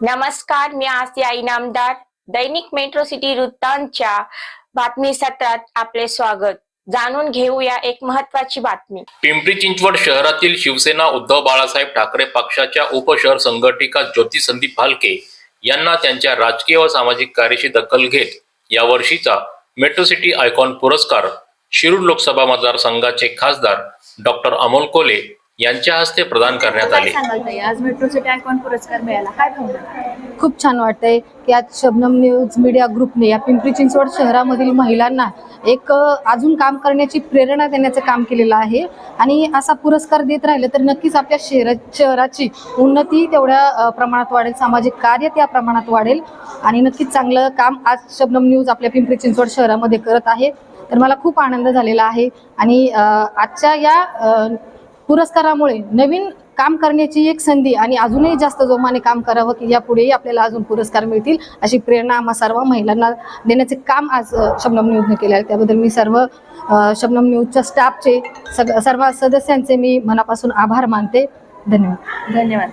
नमस्कार मी आसिया इनामदार दैनिक metro city वृत्तांतच्या बातमी सत्रात आपले स्वागत. जाणून घेऊया एक महत्वाची बातमी. पिंपरी चिंचवड शहरातील शिवसेना उद्धव बाळासाहेब ठाकरे पक्षाच्या उपशहर संघटिका ज्योती संदीप भालके यांना त्यांच्या राजकीय व सामाजिक कार्याची दखल घेत या वर्षीचा मेट्रो सिटी आयकॉन पुरस्कार शिरूर लोकसभा मतदारसंघाचे खासदार डॉक्टर अमोल कोले यांच्या हस्ते प्रदान करण्यात आले. सांगाल ताई? आज मेट्रो सिटी आयकॉन पुरस्कार मिळाला. काय भावना? खूप छान वाटतंय की आज शबनम न्यूज मीडिया ग्रुपने या पिंपरी चिंचवड शहरामधील महिलांना एक अजून काम करण्याची प्रेरणा देण्याचं काम केलेलं आहे. आणि असा पुरस्कार देत राहिलं तर नक्कीच आपल्या शहरा शहराची उन्नती तेवढ्या प्रमाणात वाढेल सामाजिक कार्य त्या प्रमाणात वाढेल. आणि नक्कीच चांगलं काम आज शबनम न्यूज आपल्या पिंपरी चिंचवड शहरामध्ये करत आहे. तर मला खूप आनंद झालेला आहे. आणि आजच्या या पुरस्कारामुळे नवीन काम करण्याची एक संधी आणि अजूनही जास्त जोमाने काम करावं की यापुढेही आपल्याला अजून पुरस्कार मिळतील अशी प्रेरणा आम्हा सर्व महिलांना देण्याचे काम आज शबनम न्यूजने केले आहे. त्याबद्दल मी सर्व शबनम न्यूजच्या स्टाफचे सग सर्व सदस्यांचे मी मनापासून आभार मानते. धन्यवाद. धन्यवाद.